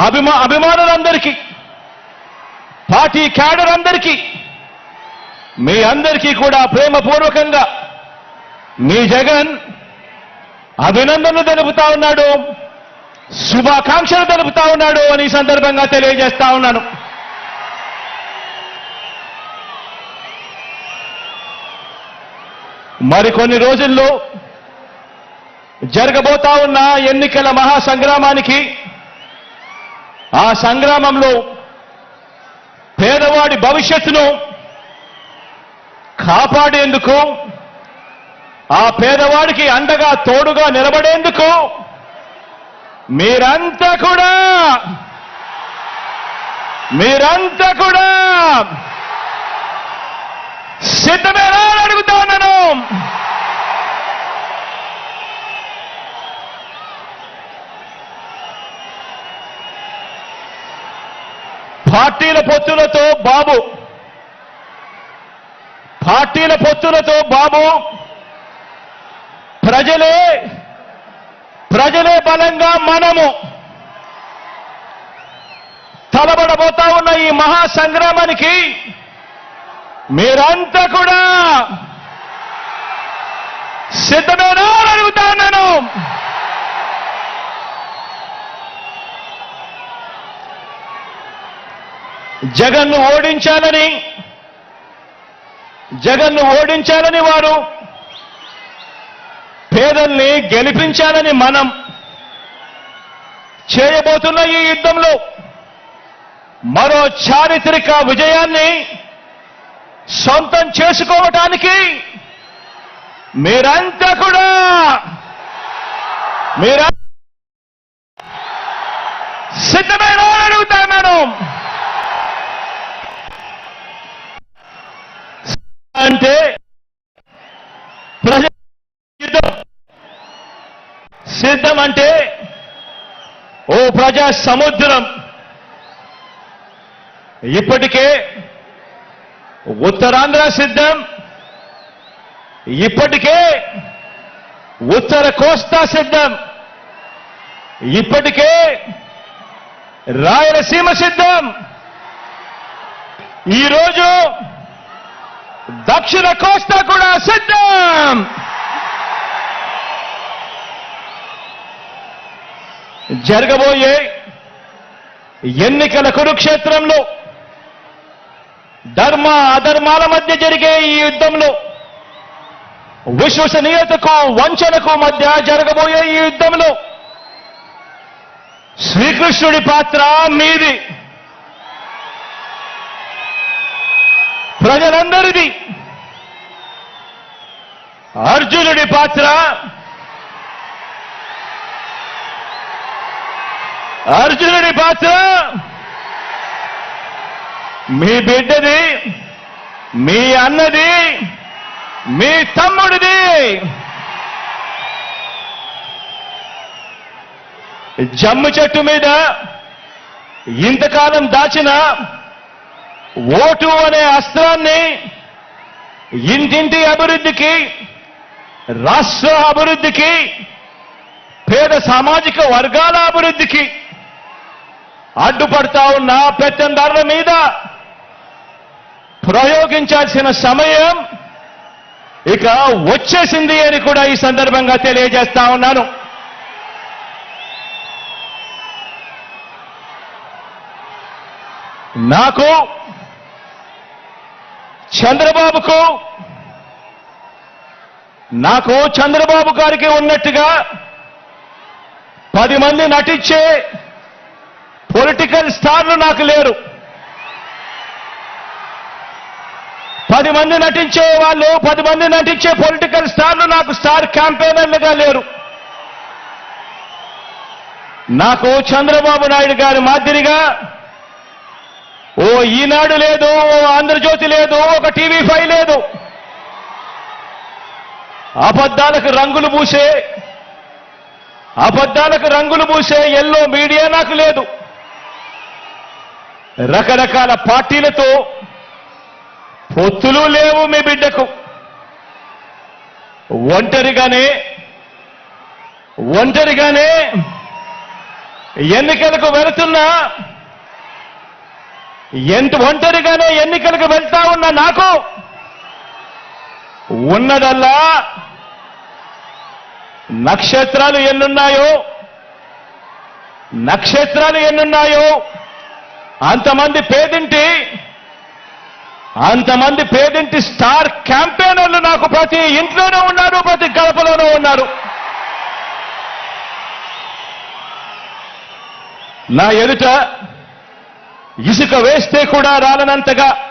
అభిమా అభిమానులందరికీ party cadre అందరికీ మీ అందరికీ కూడా ప్రేమపూర్వకంగా మీ జగన్ అభినందనలు తెలుపుతా ఉన్నాడు శుభాకాంక్షలు తెలుపుతా ఉన్నాడు అని సందర్భంగా తెలియజేస్తా ఉన్నాను. మరికొన్ని రోజుల్లో జరగబోతా ఉన్న ఎన్నికల మహాసంగ్రామానికి ఆ సంగ్రామంలో పేదవాడి భవిష్యత్తును కాపాడేందుకు ఆ పేదవాడికి అండగా తోడుగా నిలబడేందుకు మీరంతా కూడా మీరంతా కూడా సిద్ధమేనా అని అడుగుతా ఉన్నాను పార్టీల పొత్తులతో బాబు. పార్టీల పొత్తులతో బాబు. ప్రజలే ప్రజలే బలంగా మనము. తలబడబోతా ఉన్న ఈ మహా సంగ్రామానికి మీరంతా కూడా సిద్ధమేనా అడుగుతాను అడుగుతా జగన్ను ఓడించాలని జగన్ను ఓడించాలని వారు పేదల్ని గెలిపించాలని మనం చేయబోతున్న ఈ యుద్ధంలో మరో చారిత్రక విజయాన్ని సొంతం చేసుకోవటానికి మీరంతా కూడా మీరంత సిద్ధమైన అడుగుతాను అంటే ప్రజ సిద్ధం అంటే ఓ ప్రజా సముద్రం. ఇప్పటికే ఉత్తరాంధ్ర సిద్ధం. ఇప్పటికే ఉత్తర కోస్తా సిద్ధం. ఇప్పటికే రాయలసీమ సిద్ధం. ఈరోజు దక్షిణ కోస్తా కూడా సిద్ధం. జరగబోయే ఎన్నికల కురుక్షేత్రంలో ధర్మ అధర్మాల మధ్య జరిగే ఈ యుద్ధంలో విశ్వసనీయతకు వంచనకు మధ్య జరగబోయే ఈ యుద్ధంలో శ్రీకృష్ణుడి పాత్ర మీది. ప్రజలందరిది. అర్జునుడి పాత్ర. అర్జునుడి పాత్ర. మీ బిడ్డది మీ అన్నది మీ తమ్ముడిది. జమ్ము చెట్టు మీద ఇంతకాలం దాచిన ఓటు అనే అస్త్రాన్ని ఇంటింటి అభివృద్ధికి రాష్ట్ర అభివృద్ధికి పేద సామాజిక వర్గాల అభివృద్ధికి అడ్డుపడతా ఉన్న పెత్తందారుల మీద ప్రయోగించాల్సిన సమయం ఇక వచ్చేసింది అని కూడా ఈ సందర్భంగా తెలియజేస్తా ఉన్నాను. నాకు చంద్రబాబుకు నాకు చంద్రబాబు గారికి ఉన్నట్టుగా పది మంది నటించే పొలిటికల్ స్టార్లు నాకు లేరు. పది మంది నటించే వాళ్ళు పది మంది నటించే పొలిటికల్ స్టార్లు నాకు స్టార్ క్యాంపెయినర్లుగా లేరు. నాకు చంద్రబాబు నాయుడు గారి మాదిరిగా ఈనాడు లేదు ఓ ఆంధ్రజ్యోతి లేదు ఒక టీవీ ఫైవ్ లేదు. అబద్ధాలకు రంగులు పూసే అబద్ధాలకు రంగులు పూసే ఎల్లో మీడియా నాకు లేదు. రకరకాల పార్టీలతో పొత్తులు లేవు మీ బిడ్డకు. ఒంటరిగానే ఒంటరిగానే ఎన్నికలకు వెళుతున్నా ఎంత ఒంటరిగానే ఎన్నికలకు వెళ్తా ఉన్న నాకు ఉన్నదల్లా నక్షత్రాలు ఎన్నున్నాయో నక్షత్రాలు ఎన్నున్నాయో అంతమంది పేదింటి అంతమంది పేదింటి స్టార్ క్యాంపెయినర్లు నాకు ప్రతి ఇంట్లోనూ ఉన్నారు ప్రతి గడపలోనూ ఉన్నారు. నా ఎదుట ఇసుక వేస్తే కూడా రాలనంతగా